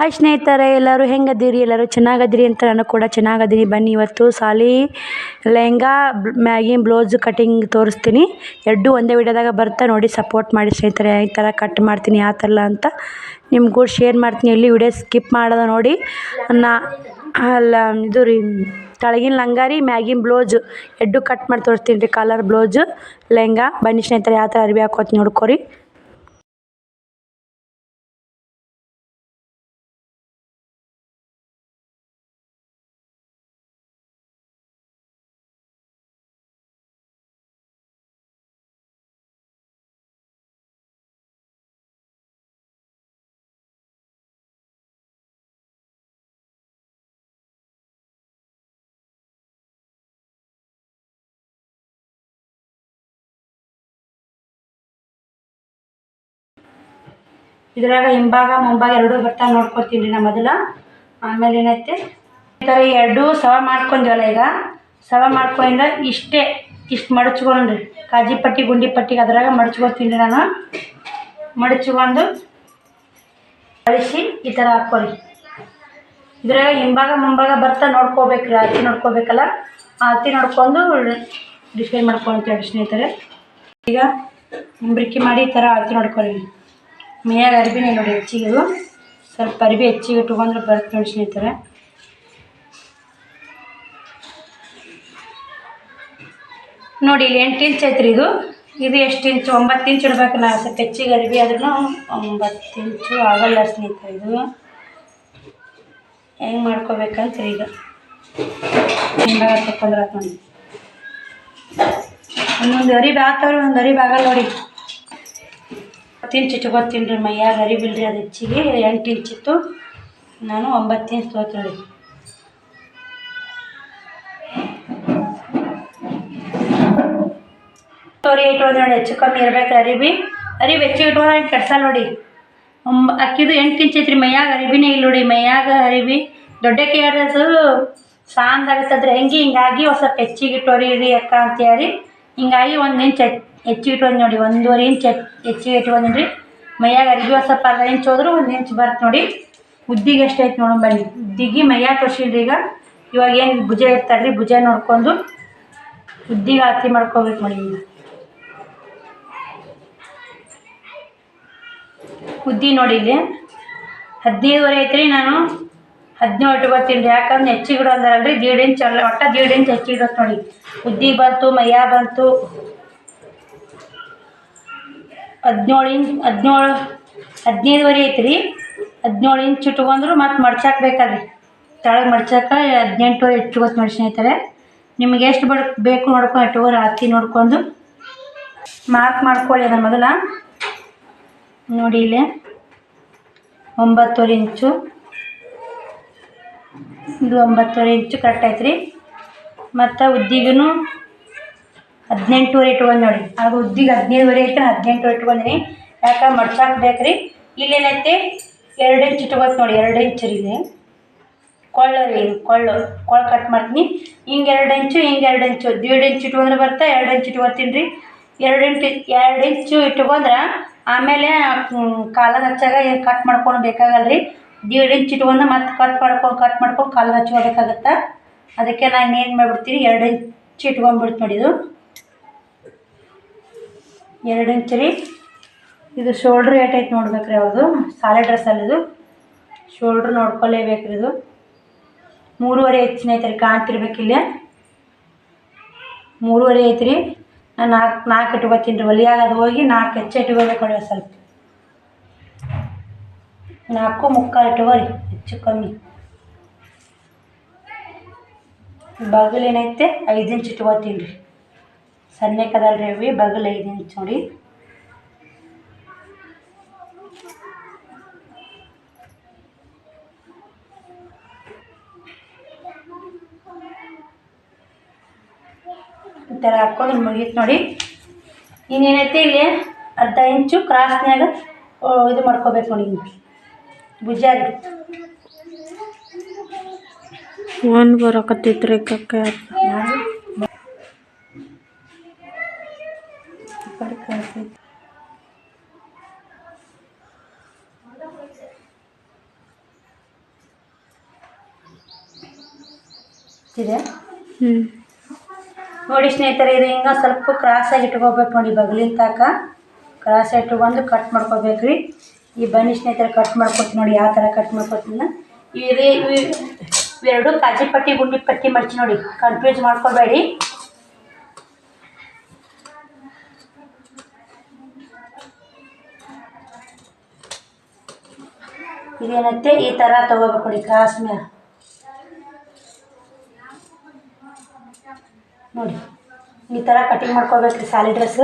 Hi ಸ್ನೇಹಿತರೆ, ಎಲ್ಲರೂ ಹೆಂಗದಿರಿ? ಎಲ್ಲರೂ ಚೆನ್ನಾಗದಿರಿ ಅಂತ ನಾನು ಕೂಡ ಚೆನ್ನಾಗದೀನಿ. ಬನ್ನಿ ಇವತ್ತು ಸಾಲಿ ಲೆಹಂಗಾ ಮ್ಯಾಗಿನ ಬ್ಲೌಸ್ ಕಟಿಂಗ್ ತೋರಿಸ್ತೀನಿ. ಎರಡು ಒಂದೇ ವಿಡಿಯೋದಾಗ ಬರ್ತಾ ನೋಡಿ ಸಪೋರ್ಟ್ ಮಾಡಿ ಸ್ನೇಹಿತರೆ. ಈ ಥರ ಕಟ್ ಮಾಡ್ತೀನಿ, ಆ ಥರ ಅಂತ ನಿಮ್ಗೂ ಶೇರ್ ಮಾಡ್ತೀನಿ. ಎಲ್ಲಿ ವಿಡಿಯೋ ಸ್ಕಿಪ್ ಮಾಡೋದ ನೋಡಿ. ನಾ, ಅಲ್ಲ, ಇದು ರೀ, ತಳಗಿನ ಲಂಗ ರೀ ಮ್ಯಾಗಿನ ಬ್ಲೌಸ್ ಎಡ್ಡು ಕಟ್ ಮಾಡಿ ತೋರಿಸ್ತೀನಿ ರೀ ಕಲರ್ ಬ್ಲೌಸ್, ಲೆಹಂಗಾ. ಬನ್ನಿ ಸ್ನೇಹಿತರೆ, ಯಾವ ಥರ ಅರ್ವಿ ಹಾಕೋತಿ ನೋಡ್ಕೊರಿ. ಇದ್ರಾಗ ಹಿಂಭಾಗ, ಮುಂಭಾಗ ಎರಡೂ ಬರ್ತಾ ನೋಡ್ಕೊತೀನಿ ರೀ ನಾ ಮೊದಲ. ಆಮೇಲೆ ಏನೈತೆ? ಈ ಥರ ಎರಡು ಸವ ಮಾಡ್ಕೊಂಡ್ವಲ್ಲ ಈಗ. ಸವ ಮಾಡ್ಕೊಂಡಿಂದ ಇಷ್ಟೇ, ಇಷ್ಟು ಮಡಚ್ಕೊಂಡ್ರಿ. ಕಾಜಿ ಪಟ್ಟಿ, ಗುಂಡಿ ಪಟ್ಟಿಗೆ ಅದ್ರಾಗ ಮಡಚ್ಕೊತೀನಿ ನಾನು. ಮಡಚ್ಕೊಂಡು ಕಳಿಸಿ ಈ ಥರ ಹಾಕ್ಕೊರಿ ಇದ್ರಾಗ ಹಿಂಭಾಗ, ಮುಂಭಾಗ ಬರ್ತಾ ನೋಡ್ಕೋಬೇಕ್ರಿ ಅತ್ತಿ ನೋಡ್ಕೋಬೇಕಲ್ಲ? ಆರತಿ ನೋಡ್ಕೊಂಡು ಡಿಸೈನ್ ಮಾಡ್ಕೊಳ್ತೀವಿ ಸ್ನೇಹಿತರೆ. ಈಗ ಬ್ರಿಕ್ಕಿ ಮಾಡಿ ಈ ಥರ ಅತ್ತಿ ನೋಡ್ಕೊಳ್ಳಿ ಮೇಯಾಗ ಅರ್ಬಿನೇ ನೋಡಿ ಹೆಚ್ಚಿಗೆ ಸ್ವಲ್ಪ ಅರ್ಬಿ ಹೆಚ್ಚಿಗೆ ಇಟ್ಕೊಂಡ್ರೆ ಬರ್ತು ನೋಡಿ ಸ್ನೇಹಿತರೆ. ನೋಡಿ ಇಲ್ಲಿ ಎಂಟು ಇಂಚ್ ಐತ್ರಿ ಇದು. ಇದು ಎಷ್ಟು ಇಂಚ್? ಒಂಬತ್ತು ಇಂಚ್ ಇಡ್ಬೇಕು ನಾ. ಸ್ವಲ್ಪ ಹೆಚ್ಚಿಗೆ ಅರ್ಬಿ ಆದ್ರೂ ಒಂಬತ್ತು ಇಂಚು ಆಗಲ್ಲ ಸ್ನೇಹಿತರೆ ಇದು. ಹೆಂಗೆ ಮಾಡ್ಕೋಬೇಕಂತ ಈಗ? ನೋಡಿ. ಒಂದೊಂದು ಅರಿಬಿ ಆಗ್ತಾವ್ರಿ ಒಂದು ಅರಿಬಿ ಆಗಲ್ಲ ನೋಡಿ. ಹತ್ತು ಇಂಚ್ ಇಟ್ಕೊತೀನಿ ರೀ ಮೈಯಾಗ ಅರಿಬಿಲ್ರಿ ಅದು ಹೆಚ್ಚಿಗೆ ಎಂಟು ಇಂಚ್ ಇತ್ತು ನಾನು ಒಂಬತ್ತು ಇಂಚ್ ತೊಗೊತೀನಿ ತೋರಿ ಇಟ್ಕೊಂಡು ನೋಡಿ, ಹೆಚ್ಚು ಕಮ್ಮಿ ಇರ್ಬೇಕು ಅರಿಬಿ. ಅರಿಬಿ ಹೆಚ್ಚಿಗೆ ಇಟ್ಕೊಂಡ್ರೆ ಕೆಡ್ಸಲ್ಲ ನೋಡಿ. ಒಂಬ, ಅಕ್ಕಿದು ಎಂಟು ಇಂಚ್ ಐತ್ರಿ, ಮೈಯಾಗ ಅರಿಬಿನೇ ಇಲ್ಲ ನೋಡಿ, ಮೈಯಾಗ ಅರಿಬಿ. ದೊಡ್ಡ ಕೇರಸು ಸಾಂದಾಗತ್ತದ್ರೆ ಹೆಂಗೆ ಹಿಂಗಾಗಿ ಒಂದು ಸ್ವಲ್ಪ ಹೆಚ್ಚಿಗೆ ಇಟ್ಟೋರಿ ರೀ ಅಕ್ಕ ಅಂತೇಳಿ. ಹಿಂಗಾಗಿ ಒಂದು ಇಂಚ್ ಹೆಚ್ಚಿಗೆ ಇಟ್ಕೊಂಡು ನೋಡಿ, ಒಂದೂವರೆ ಇಂಚ್ ಹೆಚ್ಚಿಗೆ ಇಟ್ಕೊಂಡ್ರಿ ಮೈಯಾಗ ಅರಿವಿ ಸ್ವಲ್ಪ ಅರ್ಧ ಇಂಚ್ ಹೋದ್ರೆ ಒಂದು ಇಂಚ್ ಬರ್ತು ನೋಡಿ. ಉದ್ದಿಗೆ ಎಷ್ಟು ಐತೆ ನೋಡಿ ಬನ್ನಿ. ಉದ್ದಿಗೆ ಮೈಯಾಗ ತೋರ್ಸಿಲ್ರಿ ಈಗ. ಇವಾಗ ಏನು ಭುಜ ಇರ್ತಾರ್ರಿ, ಭುಜ ನೋಡ್ಕೊಂಡು ಉದ್ದಿಗೆ ಆರತಿ ಮಾಡ್ಕೋಬೇಕು ನೋಡಿ ಈಗ. ಉದ್ದಿ ನೋಡಿ ಇಲ್ಲಿ. ಹದಿನೈದುವರೆ ಐತ್ರಿ ನಾನು. ಹದಿನೇಳು ಇಟ್ಕೊತೀನಿ ರೀ. ಯಾಕಂದ್ರೆ ಹೆಚ್ಚಿಗೆ ಇಡೋ ಅಂದಾರಲ್ರಿ ದೀಡ್ ಇಂಚ್ ಅಲ್ಲ, ಒಟ್ಟು ದೀಡ್ ಇಂಚ್ ಹೆಚ್ಚಿಗೆ ಇಡೋದು ನೋಡಿ. ಉದ್ದಿ ಬಂತು ಮೈಯ ಬಂತು. ಹದಿನೇಳು ಇಂಚ್ ಹದಿನೇಳು ಹದಿನೈದುವರೆ ಐತ್ರಿ. ಹದಿನೇಳು ಇಂಚ್ ಇಟ್ಕೊಂಡ್ರು ಮತ್ತು ಮಡ್ಚಾಕ್ ಬೇಕಲ್ರಿ ತೆಳಗೆ ಮಡ್ಚಾಕ ಹದಿನೆಂಟುವರೆ ಇಟ್ಕೋತ ನೋಡಿ ಸ್ನೇಹಿತರೆ ನಿಮ್ಗೆ ಎಷ್ಟು ಬಡ, ಬೇಕು ನೋಡ್ಕೊಂಡು ಇಟ್ಕೋರಿ ಹತ್ತಿ ನೋಡ್ಕೊಂಡು ಮಾರ್ಕ್ ಮಾಡ್ಕೊಳ್ಳಿ ಅದನ್ನು ಮೊದಲ. ನೋಡಿ ಇಲ್ಲಿ. ಒಂಬತ್ತುವರೆ ಇಂಚು. ಇದು ಒಂಬತ್ತುವರೆ ಇಂಚು ಕರೆಕ್ಟ್ ಐತ್ರಿ. ಮತ್ತು ಉದ್ದಿಗೂ ಹದಿನೆಂಟುವರೆ ಇಟ್ಕೊಂಡು ನೋಡಿ ಆಗ ಉದ್ದಿಗೆ ಹದಿನೈದುವರೆ ಐತೆ ಹದಿನೆಂಟುವರೆ ಇಟ್ಕೊಂಡಿನಿ ಯಾಕೆ ಮಡ್ಚಾಕ್ ಬೇಕ್ರಿ? ಇಲ್ಲೇನೈತಿ? ಎರಡು ಇಂಚ್ ಇಟ್ಕೋತ ನೋಡಿ ಎರಡು ಇಂಚ್ ಇದೆ. ಕೊಳ್ಳ ರೀ ಕೊಳ್ಳು. ಕೊಳ್ಳು ಕಟ್ ಮಾಡ್ತೀನಿ. ಹಿಂಗೆ ಎರಡು ಇಂಚು ಹಿಂಗೆ ಎರಡು ಇಂಚು ದೀಡ್ ಇಂಚ್ ಇಟ್ಕೊಂಡ್ರೆ ಬರ್ತಾ, ಎರಡು ಇಂಚ್ ಇಟ್ಕೊತೀನಿ ರೀ. ಎರಡು ಇಂಚು ಎರಡು ಇಂಚು ಇಟ್ಕೊಂಡ್ರೆ ಆಮೇಲೆ ಕಾಲರ್ ಹಚ್ಚಾಗ ಕಟ್ ಮಾಡ್ಕೊಂಡು ಬೇಕಾಗಲ್ಲ ರೀ ದೀಡ್ ಇಂಚ್ ಇಟ್ಕೊಂಡು ಮತ್ತೆ ಕಟ್ ಮಾಡ್ಕೊಂಡು ಕಟ್ ಮಾಡ್ಕೊಂಡು ಕಾಲರ್ ಹಚ್ಕೋಬೇಕಾಗತ್ತೆ? ಅದಕ್ಕೆ ನಾನು ಏನು ಮಾಡ್ಬಿಡ್ತೀನಿ, ಎರಡು ಇಂಚ್ ಇಟ್ಕೊಂಡ್ಬಿಡ್ತು ನೋಡಿ ಇದು. ಎರಡು ಇಂಚ್ ರೀ ಇದು ಶೋಲ್ಡ್ರ್ ಏಟ್ ಐತೆ ನೋಡ್ಬೇಕು ರೀ ಅವ್ರದ್ದು ಸಾಲೆ ಡ್ರೆಸ್ಸಲ್ಲಿ ಇದು. ಶೋಲ್ಡ್ರ್ ನೋಡ್ಕೊಳ್ಳೇಬೇಕು ರೀ ಇದು. ಮೂರುವರೆ ಹೆಚ್ಚಿನ ಐತೆ ಕಾಣ್ತಿರ್ಬೇಕು ಇಲ್ಲಿ. ಮೂರುವರೆ ಐತ್ರಿ. ನಾನು ನಾಲ್ಕು ನಾಲ್ಕು ಇಟ್ಕೊತೀನಿ ರೀ. ಒಲಿಯಾಗ ಅದು ಹೋಗಿ ನಾಲ್ಕು ಹೆಚ್ಚು ಇಟ್ಕೋಬೇಕು ನೋಡಿ ಸ್ವಲ್ಪ. ನಾಲ್ಕು ಮುಕ್ಕಾಲು ಇಟ್ಕೋರಿ, ಹೆಚ್ಚು ಕಮ್ಮಿ. ಬಗಲೇನೈತೆ ಏನೈತೆ? ಐದು ಇಂಚ್ ಇಟ್ಕೋತೀನಿ ರೀ. ಸಣ್ಣಕದಲ್ರಿ ರವಿ ಬಗಲ್ ಐದು ಇಂಚ್ ನೋಡಿ ಈ ಥರ ಹಾಕ್ಕೊಂಡು ಮುಗೀತು ನೋಡಿ. ಇನ್ನೇನೈತೆ ಇಲ್ಲಿ? ಅರ್ಧ ಇಂಚು ಕ್ರಾಸ್ನ್ಯಾಗ ಇದು ಮಾಡ್ಕೋಬೇಕು ನೋಡಿ ಹಿಂಗೆ ಭುಜ ರೀ ಒಂದು ಬರಕತ್ತೈತ್ರಿ ಕಕ್ಕ ಇದೆ ಹ್ಞೂ ನೋಡಿ ಸ್ನೇಹಿತರೆ, ಇದು ಹಿಂಗೆ ಸ್ವಲ್ಪ ಕ್ರಾಸಾಗಿ ಇಟ್ಕೋಬೇಕು ನೋಡಿ ಬಗಲಿನ ತನಕ. ಕ್ರಾಸ್ ಇಟ್ಕೊಂಡು ಕಟ್ ಮಾಡ್ಕೋಬೇಕು ರೀ. ಈ ಬನ್ನಿ ಸ್ನೇಹಿತರೆ ಕಟ್ ಮಾಡ್ಕೊತೀನಿ ನೋಡಿ, ಯಾವ ಥರ ಕಟ್ ಮಾಡ್ಕೊತೀನಿ ಇವೆ ಇವೆರಡು ಕಾಜಿ ಪಟ್ಟಿ, ಗುಂಡಿ ಪಟ್ಟಿ ಮಡ್ಚಿ ನೋಡಿ. ಕನ್ಫ್ಯೂಸ್ ಮಾಡ್ಕೋಬೇಡಿ. ಇದೇನತ್ತೆ? ಈ ಥರ ತಗೋಬೇಕು ನೋಡಿ ಕ್ರಾಸ್ ಮೇಲೆ ನೋಡಿ. ಈ ಥರ ಕಟಿಂಗ್ ಮಾಡ್ಕೋಬೇಕ್ರಿ ಸಾಲಿ ಡ್ರೆಸ್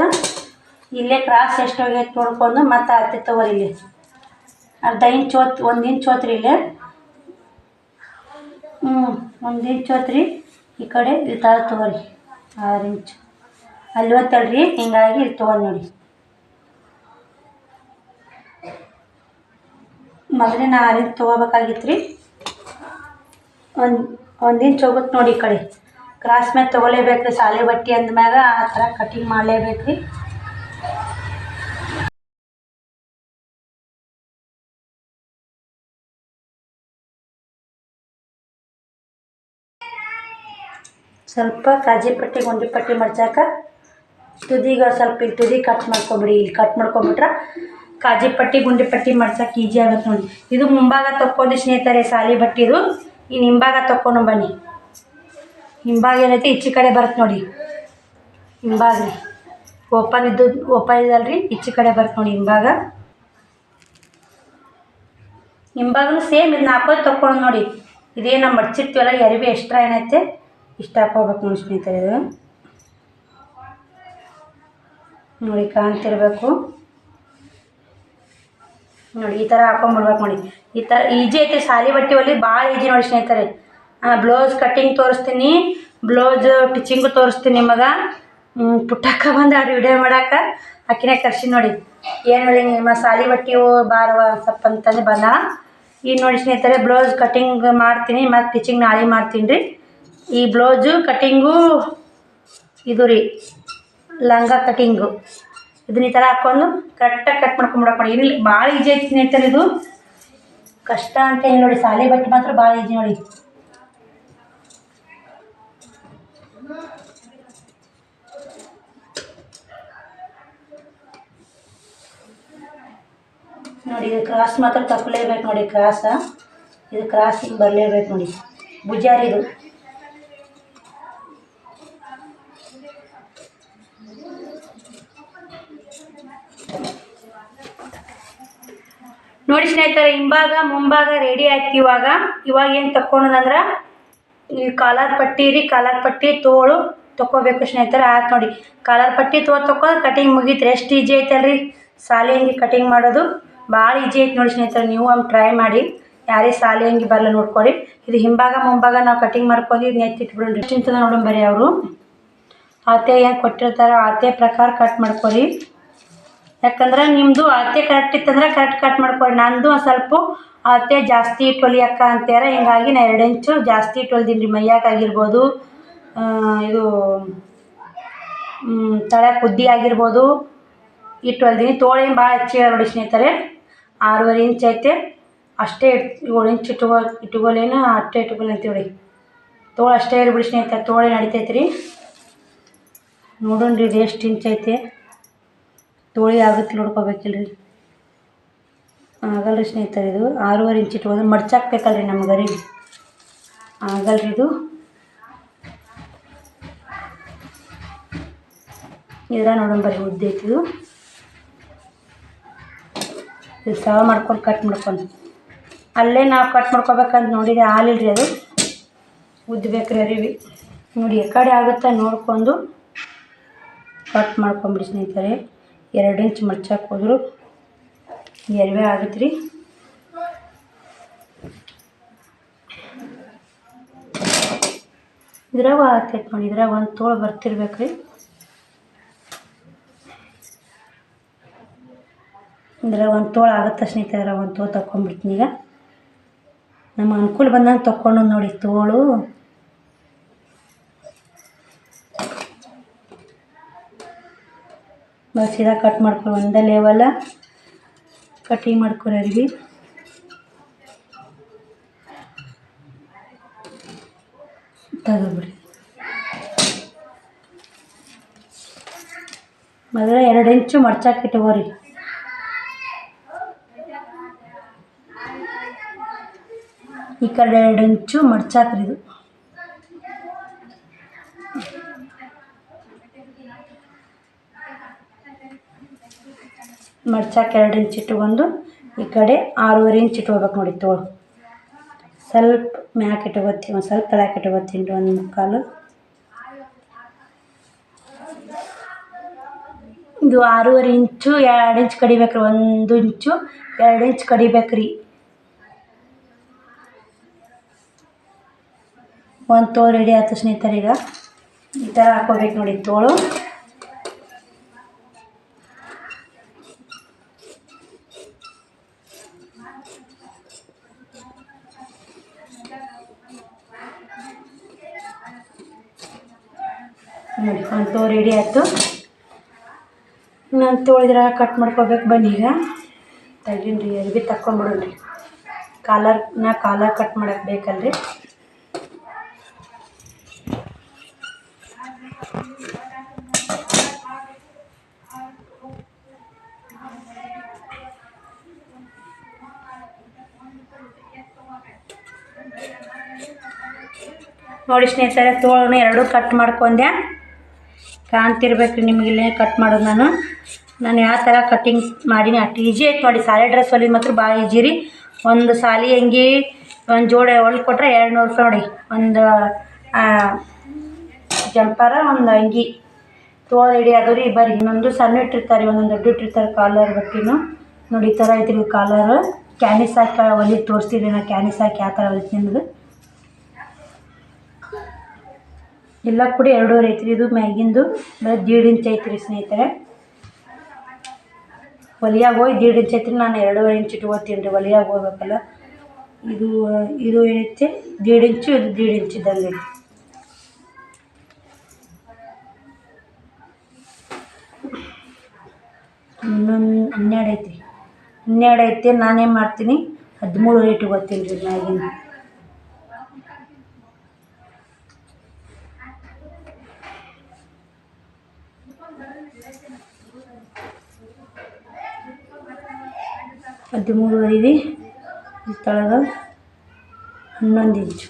ಇಲ್ಲೇ ಕ್ರಾಸ್ ಎಷ್ಟು ಹೋಗೈತೆ ನೋಡ್ಕೊಂಡು ಮತ್ತೆ ಹತ್ತಿ ತಗೋರಿ ಇಲ್ಲಿ. ಅರ್ಧ ಇಂಚ್ ಹೋತ್, ಒಂದು ಇಂಚ್ ಹೋತ್ರಿ ಇಲ್ಲೇ. ಹ್ಞೂ ಒಂದು ಇಂಚ್ ಹೋತ್ರಿ ಈ ಕಡೆ ಈ ಥರ ತಗೋರಿ. ಆರು ಇಂಚ್. ಅಲ್ಲಿ ಹೊತ್ತಲ್ರಿ ಹಿಂಗಾಗಿ ಇಲ್ಲಿ ತೊಗೊಂಡು ನೋಡಿ. ಮೊದಲಿನ ಆರು ಇಂಚ್ ತೊಗೋಬೇಕಾಗಿತ್ತು ರೀ ಒಂದು ಒಂದು ಇಂಚ್ ಹೋಗುತ್ತೆ ನೋಡಿ ಈ ಕಡೆ. ಕ್ರಾಸ್ ಮೇಲೆ ತೊಗೊಲೇಬೇಕು ಸಾಲೆ ಬಟ್ಟೆ ಅಂದಮ್ಯಾಗ ಆ ಥರ ಕಟಿಂಗ್ ಮಾಡಲೇಬೇಕು ರೀ ಸ್ವಲ್ಪ ಕಾಜಿ ಪಟ್ಟಿ, ಗುಂಡಿ ಪಟ್ಟಿ ಮಡ್ಚಾಕ ತುದಿಗೆ ಸ್ವಲ್ಪ ಇಲ್ಲಿ ತುದಿ ಕಟ್ ಮಾಡ್ಕೊಬಿಡಿ, ಇಲ್ಲಿ ಕಟ್ ಮಾಡ್ಕೊಂಬಿಟ್ರೆ ಕಾಜಿ ಪಟ್ಟಿ, ಗುಂಡಿ ಪಟ್ಟಿ ಮಡ್ಸಕ್ಕೆ ಈಜಿ ಆಗುತ್ತೆ ನೋಡಿ ಇದು ಮುಂಭಾಗ ತಕ್ಕೊಂಡು ಸ್ನೇಹಿತರೆ, ಸಾಲಿ ಬಟ್ಟಿದು ಈ ಹಿಂಭಾಗ ತಕ್ಕೊಂಡು ಬನ್ನಿ. ಹಿಂಭಾಗ ಏನೈತಿ? ಈಚೆ ಕಡೆ ಬರುತ್ತೆ ನೋಡಿ. ಹಿಂಬಾಗ ಓಪನ್ ಇದ್ದು ಓಪನ್ ಇದಲ್ರಿ? ಈಚೆ ಕಡೆ ಬರುತ್ತೆ ನೋಡಿ ಹಿಂಭಾಗ. ಹಿಂಭಾಗನು ಸೇಮ್ ಇದು ಹಾಕೋದು ತಕ್ಕೊಂಡು ನೋಡಿ. ಇದೇನು ಮಡ್ಚಿರ್ತೀವಲ್ಲ ಎರಿವೆ ಎಕ್ಸ್ಟ್ರಾ ಏನೈತೆ? ಇಷ್ಟ ಹಾಕೋಬೇಕು ನೋಡಿ ಸ್ನೇಹಿತರೆ ಇದು. ನೋಡಿ, ಕಾಣ್ತಿರ್ಬೇಕು. ನೋಡಿ, ಈ ಥರ ಹಾಕೊಂಡ್ಬಿಡ್ಬೇಕು ನೋಡಿ. ಈ ಥರ ಈಜಿ ಐತೆ. ಶಾಲಿ ಬಟ್ಟೆ ಒಲ್ಲಿ ಭಾಳ ಈಜಿ ನೋಡಿ ಸ್ನೇಹಿತರೆ. ಬ್ಲೌಸ್ ಕಟ್ಟಿಂಗ್ ತೋರಿಸ್ತೀನಿ. ಬ್ಲೌಸ್ ಟಿಚಿಂಗು ತೋರಿಸ್ತೀನಿ ನಿಮಗೆ ಪುಟ್ಟಕ್ಕ ಬಂದ ವಿಡಿಯೋ ಮಾಡಕ್ಕೆ ಅಕ್ಕಿನೇ ಕರ್ಸಿ ನೋಡಿ. ಏನು ನೋಡಿ ನಿಮ್ಮ ಸಾಲಿ ಬಟ್ಟೆ ಬಾರವ ಸ್ವಲ್ಪ ಅಂತಂದು ಬಂದ. ಈಗ ನೋಡಿ ಸ್ನೇಹಿತರೆ, ಬ್ಲೌಸ್ ಕಟ್ಟಿಂಗ್ ಮಾಡ್ತೀನಿ. ಮತ್ತು ಟಿಚಿಂಗ್ ನಾಳೆ ಮಾಡ್ತೀನಿ ರೀ. ಈ ಬ್ಲೌಸು ಕಟ್ಟಿಂಗು ಇದು ರೀ, ಲಂಗ ಕಟ್ಟಿಂಗು ಇದನ್ನ ಈ ಥರ ಹಾಕ್ಕೊಂಡು ಕರೆಕ್ಟಾಗಿ ಕಟ್ ಮಾಡ್ಕೊಂಬಿಡಕ್ಕೆ ನೋಡಿ ಇಲ್ಲಿ ಭಾಳ ಈಜಿ ಐತಿ ಸ್ನೇಹಿತರೆ ಇದು. ಕಷ್ಟ ಅಂತ ಹೇಳಿ ನೋಡಿ. ಸಾಲಿ ಬಟ್ಟೆ ಮಾತ್ರ ಭಾಳ ಈಜಿ ನೋಡಿ. ನೋಡಿ, ಇದು ಕ್ರಾಸ್ ಮಾತ್ರ ತಪ್ಪಲೇಬೇಕು ನೋಡಿ ಕ್ರಾಸ ಇದು ಕ್ರಾಸ್ ಹಿಂಗೆ ಬರಲೇಬೇಕು ನೋಡಿ. ಬುಜಾರಿ ಇದು. ನೋಡಿ ಸ್ನೇಹಿತರೆ, ಹಿಂಭಾಗ, ಮುಂಭಾಗ ರೆಡಿ ಆಯ್ತು ಇವಾಗ. ಇವಾಗ ಏನು ತಕ್ಕೊಳೋದಂದ್ರೆ, ಈ ಕಾಲರ್ ಪಟ್ಟಿ ರೀ, ಕಾಲರ್ ಪಟ್ಟಿ ತೋಳು ತಕ್ಕೋಬೇಕು ಸ್ನೇಹಿತರೆ ಆಯ್ತು ನೋಡಿ. ಕಾಲರ್ ಪಟ್ಟಿ ತೋಳು ತಕ್ಕೊಂಡು ಕಟಿಂಗ್ ಮುಗೀತು ಎಷ್ಟು ಈಜಿ ಐತಲ್ರಿ? ಸಾಲಿ ಅಂಗಿ ಕಟಿಂಗ್ ಮಾಡೋದು. ಭಾಳ ಈಜಿ ಐತೆ ನೋಡಿ ಸ್ನೇಹಿತರೆ, ನೀವು ಒಮ್ಮೆ ಟ್ರೈ ಮಾಡಿ. ಯಾರೇ ಸಾಲಿ ಹಂಗೆ ಬರಲ್ಲ ನೋಡ್ಕೊರಿ ಇದು ಹಿಂಭಾಗ ಮುಂಭಾಗ ನಾವು ಕಟಿಂಗ್ ಮಾಡ್ಕೊಂಡು ಇದು ನೆತ್ತಿಟ್ಬಿಡೋಣ ಚಿಂತದ ನೋಡೋಣ ಬರೀ ಅವರು. ಆತೆ ಏನು ಕೊಟ್ಟಿರ್ತಾರೆ ಆತೆ ಪ್ರಕಾರ ಕಟ್ ಮಾಡ್ಕೊರಿ ಯಾಕಂದ್ರೆ ನಿಮ್ಮದು ಅಳತೆ ಕರೆಕ್ಟ್ ಇತ್ತಂದ್ರೆ ಕರೆಕ್ಟ್ ಕಟ್ ಮಾಡ್ಕೊಳ್ಳಿ ನಂದು ಒಂದು ಸ್ವಲ್ಪ ಅಳತೆ ಜಾಸ್ತಿ ಇಟ್ಟು ಅಕ್ಕ ಅಂತಾರೆ ಹಿಂಗಾಗಿ ನಾ ಎರಡು ಇಂಚು ಜಾಸ್ತಿ ಇಟ್ಟೊಲ್ದೀನಿ ರೀ ಮೈಯಾಗ ಆಗಿರ್ಬೋದು ಇದು ತಲೆ ಕುದ್ದಿ ಆಗಿರ್ಬೋದು ಇಟ್ಟು ಅಲ್ದೀನಿ ತೋಳೇನು ಭಾಳ ಹೆಚ್ಚಿಗೆ ನೋಡಿ ಸ್ನೇಹಿತರೆ. ಆರೂವರೆ ಇಂಚ್ ಐತೆ. ಅಷ್ಟೇ ಏಳು ಇಂಚ್ ಇಟ್ಕೊ ಇಟ್ಕೊಲೇನು ಅಷ್ಟೇ ಇಟ್ಕೊಲಿ ಅಂತೀವಿ ರೀ ತೋಳು ಅಷ್ಟೇ ಇರ್ಬಿಡಿ ಸ್ನೇಹಿತರೆ, ತೋಳೆ ನಡಿತೈತೆ ರೀ ನೋಡೋಣ ರೀ ಇದು ಎಷ್ಟು ಇಂಚ್ ಐತೆ. ತೋಳಿ ಆಗುತ್ತೆ ನೋಡ್ಕೋಬೇಕಿಲ್ರಿ. ರೀ ಸ್ನೇಹಿತರೆ ಇದು. ಆರೂವರೆ ಇಂಚ್ ಇಟ್ಕೊಂಡು ಮಡ್ಚಾಕ್ಬೇಕಲ್ರಿ ನಮ್ಮ ಗರಿ ರೀ ಇದು. ಇದ್ರ ನೋಡೋಣ ಬರ್ರಿ ಉದ್ದ ಐತಿ ಇದು ಇದು. ಸವ ಮಾಡ್ಕೊಂಡು ಕಟ್ ಮಾಡ್ಕೊಂಡು. ಅಲ್ಲೇ ನಾವು ಕಟ್ ಮಾಡ್ಕೋಬೇಕಂತ ನೋಡಿದೆ ಹಾಲಿಲ್ರಿ ಅದು. ಉದ್ದಬೇಕ್ರಿ ಅರಿವಿ. ನೋಡಿ, ಎಕಡೆ ಕಡೆ ಆಗುತ್ತಾ ನೋಡ್ಕೊಂಡು ಕಟ್ ಮಾಡ್ಕೊಂಬಿಡಿ ಸ್ನೇಹಿತರೆ. ಎರಡು ಇಂಚ್ ಮಡ್ಚಕ್ಕೆ ಹೋದ್ರು. ಎರವೆ ಆಗುತ್ತೆ ರೀ ಇದ್ರಾಗ ಆಗ್ತೈತೆ ನೋಡಿ, ಇದ್ರಾಗ ಒಂದು ತೋಳು ಬರ್ತಿರ್ಬೇಕು ರೀ ಇದ್ರಾಗ ಒಂದು ತೋಳು ಆಗುತ್ತೆ ಸ್ನೇಹಿತರೆ ಒಂದು ತೋಳು ತೊಗೊಂಡ್ಬಿಡ್ತೀನಿ ಈಗ. ನಮ್ಮ ಅನುಕೂಲ ಬಂದಂಗೆ ತಗೊಂಡು ನೋಡಿ ತೋಳು. ಸೀದಾ ಕಟ್ ಮಾಡ್ಕೊ ಒಂದೇ ಲೇವಲ್ಲ ಕಟಿಂಗ್ ಮಾಡ್ಕೊರಿ ಅರ್ವಿ ತೆಗೆದ್ಬಿಡಿ ಮೊದಲ ಎರಡು ಇಂಚು ಮಡ್ಚಾಕ್ ಈ ಕಡೆ ಎರಡು ಇಂಚು ಮಡ್ಚಾಕ್ರಿ ಇದು. ಮಡ್ಚಾಕ ಎರಡು ಇಂಚ್ ಇಟ್ಕೊಂಡು ಈ ಕಡೆ ಆರೂವರೆ ಇಂಚ್ ಇಟ್ಕೋಬೇಕು ನೋಡಿ ತೋಳು ಸ್ವಲ್ಪ ಮ್ಯಾಕ್ ಇಟ್ಕೋತೀನಿ ಒಂದು ಸ್ವಲ್ಪ ತಳಕ್ಕೆ ಇಟ್ಕೋತೀನಿ ಒಂದು ಮುಕ್ಕಾಲು ಇದು ಆರೂವರೆ ಇಂಚು ಎರಡು ಇಂಚ್ ಕಡಿಬೇಕು ರೀ ಒಂದು ಇಂಚು ಎರಡು ಇಂಚ್ ಕಡಿಬೇಕು ಒಂದು ತೋಳು ರೆಡಿ ಆಯ್ತು ಸ್ನೇಹಿತರೆ ಈಗ ಈ ಥರ ಹಾಕೋಬೇಕು ನೋಡಿ, ತೋಳು. ನೋಡಿ, ಒಂದು ತೋಳು ರೆಡಿ ಆಯಿತು. ನಾನು ತೋಳಿದ್ರೆ ಕಟ್ ಮಾಡ್ಕೋಬೇಕು ಬನ್ನಿ ಈಗ. ತೆಗೀನಿ ರೀ ಎಲ್ಲಿ ರೀ ಕಾಲರ್ ಕಾಲರ್ ಕಟ್ ಮಾಡಕ್ಕೆ ಬೇಕಲ್ರಿ. ನೋಡಿ ಸ್ನೇಹಿತರೆ, ತೋಳನ್ನು ಎರಡೂ ಕಟ್ ಮಾಡ್ಕೊಂಡೆ. ಕಾಣ್ತಿರ್ಬೇಕು ನಿಮ್ಗೆ ಇಲ್ಲೇ ಕಟ್ ಮಾಡೋದು ನಾನು. ನಾನು ಯಾವ ಥರ ಕಟ್ಟಿಂಗ್ ಮಾಡೀನಿ, ಅಷ್ಟು ಈಜಿ ಆಯ್ತು ನೋಡಿ. ಸಾಲಿ ಡ್ರೆಸ್ ಹೊಲಿದ ಮಾತ್ರ ಭಾಳ ಈಜಿ ರೀ. ಒಂದು ಸಾಲಿ ಅಂಗಿ ಒಂದು ಜೋಡೆ ಹೊಲ್ದು ಕೊಟ್ಟರೆ ಎರಡು ನೂರು ರೂಪಾಯಿ ನೋಡಿ. ಒಂದು ಜಂಪರ, ಒಂದು ಅಂಗಿ. ತೋಳು ರೆಡಿ ಅದು ರೀ ಬರ್ರಿ ಇನ್ನೊಂದು ಸಣ್ಣ ಇಟ್ಟಿರ್ತಾರೆ ಒಂದೊಂದು ದೊಡ್ಡ ಇಟ್ಟಿರ್ತಾರೆ ಕಾಲರ್ ಬಟ್ಟಿನೂ. ನೋಡಿ ಈ ಥರ ಐತ್ರಿ ಕಾಲರ್ ಕ್ಯಾನಿಸ್ ಹಾಕಿ ಹೊಲಿದು ತೋರಿಸ್ತೀನಿ ನಾನು ಕ್ಯಾನಿಸ್ ಹಾಕಿ ಯಾವ ಥರ ಹೊಲಿತೀನಿ ಅನ್ನೋದು ಎಲ್ಲ ಕೂಡ ಎರಡೂವರೆ ಐತ್ರಿ. ಇದು ಮ್ಯಾಗಿಂದು ಬರೀ ದೀಡ್ ಇಂಚ್ ಐತ್ರಿ ಸ್ನೇಹಿತರೆ. ಒಲಿಯಾಗ ಹೋಗಿ ದೀಡ್ ಇಂಚ್ ಐತ್ರಿ ನಾನು ಎರಡೂವರೆ ಇಂಚ್ ಇಟ್ಕೋತೀನಿ ರೀ. ಒಲಿಯಾಗ ಹೋಗ್ಬೇಕಲ್ಲ. ಇದು ಇದು ಏನೈತಿ? ದೀಡ್ ಇಂಚು, ಇದು ದೀಡ್ ಇಂಚ್ ಇದ್ದಂಗೆ ಐತಿ. ಇನ್ನೊಂದು ಹನ್ನೆರಡು ಐತ್ರಿ. ಹನ್ನೆರಡು ಐತಿ. ನಾನೇನು ಮಾಡ್ತೀನಿ? ಹದಿಮೂರುವರೆ ಇಟ್ಕೋತೀನಿ ರೀ ಮ್ಯಾಗಿಂದ. ಹದಿಮೂರುವರೆ ರೀ ಈ ತಳಗ ಹನ್ನೊಂದು ಇಂಚು.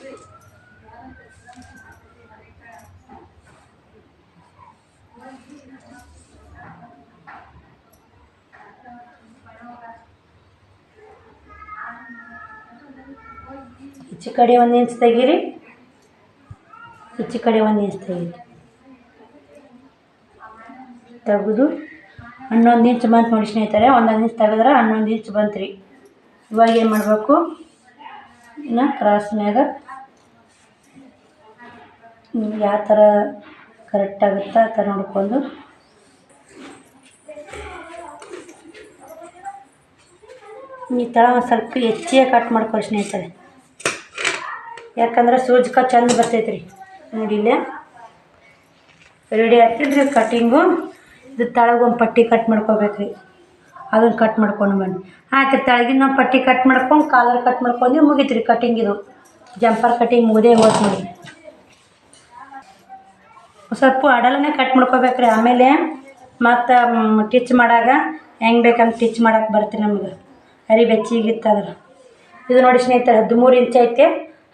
ಈಚೆ ಕಡೆ ಒಂದು ಇಂಚ್ ತೆಗೀರಿ. ಈಚೆ ಕಡೆ ಒಂದು ಇಂಚ್ ತೆಗೀರಿ. ತೆಗೆದು ಹನ್ನೊಂದು ಇಂಚ್ ಬಂತು ನೋಡಿ ಸ್ನೇಹಿತರೆ, ಒಂದೊಂದು ಇಂಚ್ ತೆಗೆದ್ರೆ ಹನ್ನೊಂದು ಇಂಚ್ ಬಂತು ರೀ ಇವಾಗ ಏನು ಮಾಡಬೇಕು? ಇನ್ನು ಕ್ರಾಸ್ನಾಗ ಯಾವ ಥರ ಕರೆಕ್ಟ್ ಆಗುತ್ತಾ ಆ ಥರ ನೋಡ್ಕೊಂಡು. ಈ ಥರ ಒಂದು ಸ್ವಲ್ಪ ಹೆಚ್ಚಿಗೆ ಕಟ್ ಮಾಡ್ಕೊಳ್ಳಿ ಸ್ನೇಹಿತರೆ. ಯಾಕಂದ್ರೆ ಸೂಜ್ಕ ಚೆಂದ ಬರ್ತೈತೆ ರೀ ನೋಡಿ ಇಲ್ಲೇ. ರೆಡಿ ಆಗ್ತಿದ್ರಿ ಕಟ್ಟಿಂಗು ಇದು ತಳಗೆ ಪಟ್ಟಿ ಕಟ್ ಮಾಡ್ಕೋಬೇಕು ರೀ ಅದನ್ನು ಕಟ್ ಮಾಡ್ಕೊಂಡು ಬನ್ನಿ. ಆಯ್ತು ತಳಗಿನ ನಾವು ಪಟ್ಟಿ ಕಟ್ ಮಾಡ್ಕೊಂಡು ಕಾಲರ್ ಕಟ್ ಮಾಡ್ಕೊಂಡು ಮುಗೀತು ರೀ ಕಟಿಂಗ್ ಇದು. ಜಂಪರ್ ಕಟಿಂಗ್ ಮುಗಿದೇ ಹೋಯ್ತು ನೋಡಿ ಸ್ವಲ್ಪ ಅಡಲನೆ ಕಟ್ ಮಾಡ್ಕೋಬೇಕು ರೀ ಆಮೇಲೆ ಮತ್ತು ಟಿಚ್ ಮಾಡಾಗ ಹೆಂಗೆ ಬೇಕಂಗೆ ಟಿಚ್ ಮಾಡಕ್ಕೆ ಬರ್ತೀರಿ ನಮ್ಗೆ. ಅರಿ ಬೆಚ್ಚಿಗಿತ್ತಂದ್ರೆ ಇದು ನೋಡಿ ಸ್ನೇಹಿತರೆ, ಹದಿಮೂರು ಇಂಚ್ ಐತೆ.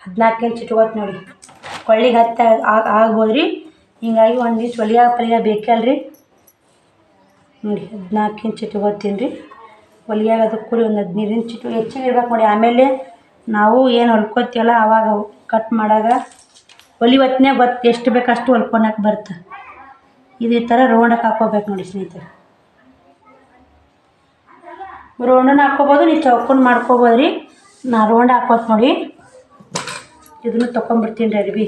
ಹದಿನಾಲ್ಕು ಇಂಚ್ ಇಟ್ಕೋತ್ ನೋಡಿ ಕೊಳ್ಳಿಗೆ ಹತ್ತ ಆಗ ಆಗ್ಬೋದು ರೀ ಹಿಂಗಾಗಿ ಒಂದು ಇಂಚ್ ಹೊಲಿಯಾಗ ಪಲಿಯಾಗ ಬೇಕಲ್ರಿ. ನೋಡಿ, ಹದಿನಾಲ್ಕು ಇಂಚ್ ಇಟ್ಕೋತೀನಿ ರೀ. ಹೊಲಿಯಾಗ ಅದಕ್ಕೆ ಕೂಡಿ ಒಂದು ಹದಿನೈದು ಇಂಚ್ ಇಟ್ಟು ಹೆಚ್ಚಿಗೆ ಇರ್ಬೇಕು ನೋಡಿ. ಆಮೇಲೆ ನಾವು ಏನು ಹೊಲ್ಕೋತೀವಲ್ಲ ಆವಾಗ ಕಟ್ ಮಾಡಾಗ ಹೊಲಿ ಹೊತ್ನ್ಯಾಗ ಗೊತ್ತು ಎಷ್ಟು ಬೇಕು ಅಷ್ಟು ಹೊಲ್ಕೊಳಕ್ಕೆ ಬರುತ್ತೆ ಇದು ಈ ಥರ ರೌಂಡಕ್ಕೆ ಹಾಕೋಬೇಕು ನೋಡಿ ಸ್ನೇಹಿತರೆ. ರೌಂಡನ್ನ ಹಾಕ್ಕೋಬೋದು, ನೀವು ಚೌಕೊಂಡು ಮಾಡ್ಕೋಬೋದು ರೀ. ನಾ ರೌಂಡ್ ಹಾಕೋತ್ ನೋಡಿ. ಇದನ್ನು ತೊಗೊಂಬಿಡ್ತೀನಿ ರೀ ಅರ್ಬಿ.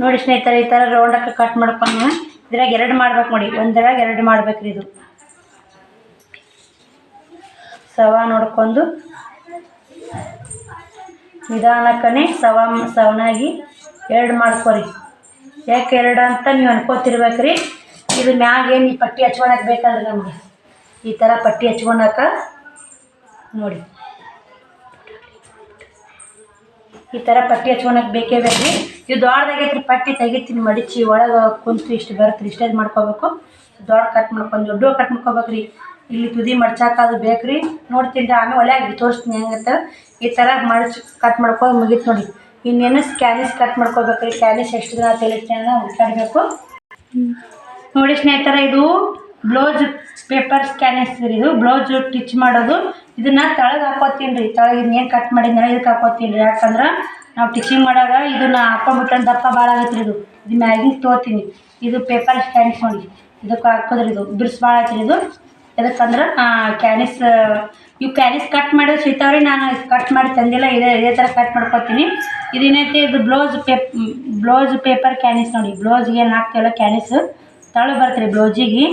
ನೋಡಿ ಸ್ನೇಹಿತರೆ, ಈ ಥರ ರೌಂಡಕ್ಕೆ ಕಟ್ ಮಾಡ್ಕೊಂಡು ಇದ್ರಾಗ ಎರಡು ಮಾಡ್ಬೇಕು ನೋಡಿ. ಒಂದ್ರಾಗ ಎರಡು ಮಾಡ್ಬೇಕ್ರಿ ಇದು. ಸವ ನೋಡ್ಕೊಂಡು. ನಿಧಾನಕ್ಕನೆ ಸವ, ಸವನಾಗಿ ಎರಡು ಮಾಡ್ಕೊರಿ. ಯಾಕೆ ಎರಡು ಅಂತ ನೀವು ಅನ್ಕೋತಿರ್ಬೇಕ್ರಿ. ಇದು ಮ್ಯಾಗ ಏನು ಈ ಪಟ್ಟಿ ಹಚ್ಕೊಳಕ್ ಬೇಕಲ್ರಿ ನಮಗೆ. ಈ ಥರ ಪಟ್ಟಿ ಹಚ್ಕೊಳಕ ನೋಡಿ. ಈ ಥರ ಪಟ್ಟಿ ಹಚ್ಕೊಳಕ್ ಬೇಕೇ ಬೇಕ್ರಿ. ಇದು ದೊಡ್ಡದಾಗೈತ್ರಿ ಪಟ್ಟಿ ತೆಗಿತೀನಿ, ಮಡಿಚಿ, ಒಳಗೆ ಕುಂತು ಇಷ್ಟು ಬರುತ್ತೆ ಇಷ್ಟೇ ಮಾಡ್ಕೋಬೇಕು. ದೊಡ್ಡ ಕಟ್ ಮಾಡ್ಕೊಂಡು ದೊಡ್ಡ ಕಟ್ ಮಾಡ್ಕೋಬೇಕ್ರಿ. ಇಲ್ಲಿ ತುದಿ ಮಡ್ಚಾಕ ಅದು ಬೇಕ್ರಿ. ನೋಡ್ತೀನಿ ರೀ, ಆಮೇಲೆ ಒಳ್ಳೆ ತೋರಿಸ್ತೀನಿ ಹೆಂಗತ್ತ ಈ ಥರ ಮಡ್ಚಿ ಕಟ್ ಮಾಡ್ಕೊಂಡು ಮುಗೀತು ನೋಡಿ. ಇನ್ನೇನು ಸ್ಕ್ಯಾನಿಸ್ ಕಟ್ ಮಾಡ್ಕೋಬೇಕ್ರಿ. ಸ್ಕ್ಯಾನಿಸ್ ಎಷ್ಟು ದಿನ ತಿಳಿಸ್ತೀನಿ ಹುಡ್ಕಾಡ್ಬೇಕು ನೋಡಿ ಸ್ನೇಹಿತರ, ಇದು ಬ್ಲೌಸ್ ಪೇಪರ್ ಸ್ಕ್ಯಾನಿಸ್ ಇದು. ಬ್ಲೌಸ್ ಟಿಚ್ ಮಾಡೋದು. ಇದನ್ನ ತಳಗೆ ಹಾಕೋತೀನಿ ರೀ ತಳಗೆ ಇನ್ನೇನು ಕಟ್ ಮಾಡಿದ್ನಲ್ಲ ಇದಕ್ಕೆ ಹಾಕೋತೀನಿ ರೀ ಯಾಕಂದ್ರೆ ನಾವು ಟಿಚಿಂಗ್ ಮಾಡಾಗ ಇದನ್ನ ಹಾಕೊಂಡ್ಬಿಟ್ಟು ದಪ್ಪ ಭಾಳ ಆಗತ್ತೆ ರೀ ಇದು. ಇದು ಮ್ಯಾಗಿನ ತೊಗೋತೀನಿ ಇದು ಪೇಪರ್ ಸ್ಟ್ಯಾಂಡ್ಸ್ ನೋಡಿ ಇದಕ್ಕೆ ಹಾಕೋದ್ರಿ ಇದು ಬಿರ್ಸ್ ಭಾಳ ಐತ್ರಿ ಇದು. ಎದಕ್ಕಂದ್ರೆ ಕ್ಯಾನಿಸ್ ಇವು ಕ್ಯಾನಿಸ್ ಕಟ್ ಮಾಡಿದ್ರೆ ಸಿಗ್ತಾವ್ರಿ. ನಾನು ಕಟ್ ಮಾಡಿ ತಂದಿಲ್ಲ. ಇದೇ ಇದೇ ಥರ ಕಟ್ ಮಾಡ್ಕೊತೀನಿ. ಇದೇನೈತಿ ಇದು ಬ್ಲೌಸ್ ಪೇಪ್ ಬ್ಲೌಸ್ ಪೇಪರ್ ಕ್ಯಾನಿಸ್ ನೋಡಿ. ಬ್ಲೌಸ್ಗೆ ಏನು ಹಾಕ್ತೀವಲ್ಲ ಕ್ಯಾನಿಸ್ ತಳ ಬರ್ತೀರಿ ಬ್ಲೌಸಿಗೆ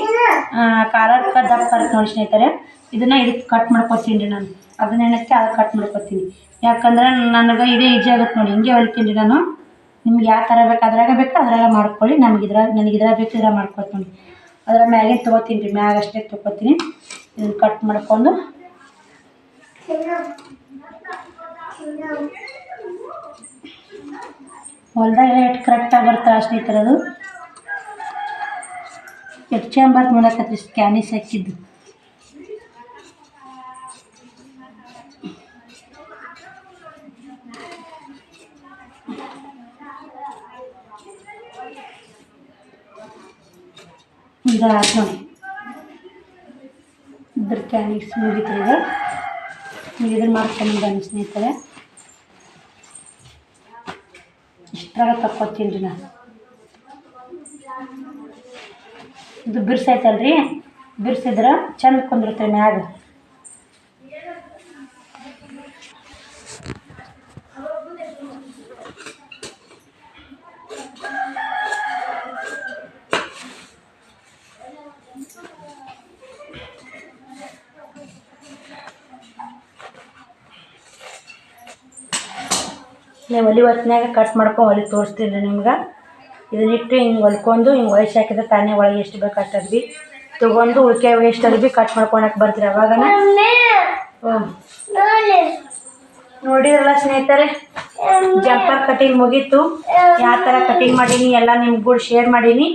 ಕಾಲರ್ ದಪ್ಪ ಬರುತ್ತೆ ನೋಡಿ ಸ್ನೇಹಿತರೆ. ಇದನ್ನು ಇದಕ್ಕೆ ಕಟ್ ಮಾಡ್ಕೊತೀನಿ ರೀ ನಾನು. ಅದನ್ನ ಏನಕ್ಕೆ ಅದು ಕಟ್ ಮಾಡ್ಕೊತೀನಿ. ಯಾಕಂದ್ರೆ ನನಗೆ ಇದೇ ಈಜಿ ಆಗುತ್ತೆ ನೋಡಿ. ಹಿಂಗೆ ಹೊಲಿತೀನಿ ನಾನು. ನಿಮ್ಗೆ ಯಾವ ಥರ ಬೇಕು, ಅದ್ರಾಗ ಬೇಕು, ಅದ್ರಾಗ ಮಾಡ್ಕೊಳ್ಳಿ. ನಮ್ಗೆ ಇದ್ರಾಗ ನನಗೆ ಇದ್ರಾಗ ಬೇಕು, ಇದ್ರಾಗ ಮಾಡ್ಕೊತೀನಿ ಅದ್ರ ಮ್ಯಾಗೆ ತೊಗೋತೀನಿ ರೀ. ಮ್ಯಾಗ ಅಷ್ಟೇ ತೊಗೋತೀನಿ. ಇದನ್ನು ಕಟ್ ಮಾಡ್ಕೊಂಡು. ಹೊಲ್ದಾಗ ರೇಟ್ ಕರೆಕ್ಟಾಗಿ ಬರ್ತಾ ಸ್ನೇಹಿತರದು ಅದು ಎಷ್ಟು ಚಂಬರ್ ನೋಡಕತ್ರಿ. ಸ್ಕ್ಯಾನಿಸ್ ಹಾಕಿದ್ದು ಆಯ್ತು ನೋಡಿ ಇದ್ರ ಕ್ಯಾನಿಕ್ಸ್ ಮುಗಿತು ಈಗ. ನೀವು ಇದನ್ನು ಮಾಡ್ಕೊಂಡು ಬನ್ನಿ ಸ್ನೇಹಿತರೆ. ಇಷ್ಟ್ರಾಗ ತಕ್ಕೊತೀನಿ ರೀ ನಾನು ಇದು ಬಿರ್ಸೈತಲ್ರಿ ಬಿರ್ಸಿದ್ರೆ ಚಂದ ಕುಂದಿರುತ್ತೆ ಮ್ಯಾಗ. ನೀವು ಒಲಿ ಹೊತ್ನ್ಯಾಗ ಕಟ್ ಮಾಡ್ಕೊಂಡು ಒಲಿ ತೋರಿಸ್ತೀನಿ ರೀ ನಿಮ್ಗೆ ಇದನ್ನಿಟ್ಟು ಹಿಂಗೆ ಹೊಲ್ಕೊಂಡು ಹಿಂಗೆ ವಯಸ್ಸು ಹಾಕಿದ್ರೆ ತಾನೇ ಒಳಗೆ ಎಷ್ಟು ಬೇಕು ಅಷ್ಟು ಅರ್ಬಿ ತೊಗೊಂಡು ಉಳ್ಕೆ ಎಷ್ಟು ಅರ್ಬಿ ಕಟ್ ಮಾಡ್ಕೊಳಕ್ಕೆ ಬರ್ತೀರಿ ಅವಾಗ ನೋಡಿದ್ರಲ್ಲ ಸ್ನೇಹಿತರೆ ಜಂಪರ್ ಕಟಿಂಗ್ ಮುಗೀತು. ಯಾವ ಥರ ಕಟಿಂಗ್ ಮಾಡೀನಿ ಎಲ್ಲ ನಿಮ್ಗೆ ಕೂಡ ಶೇರ್ ಮಾಡೀನಿ.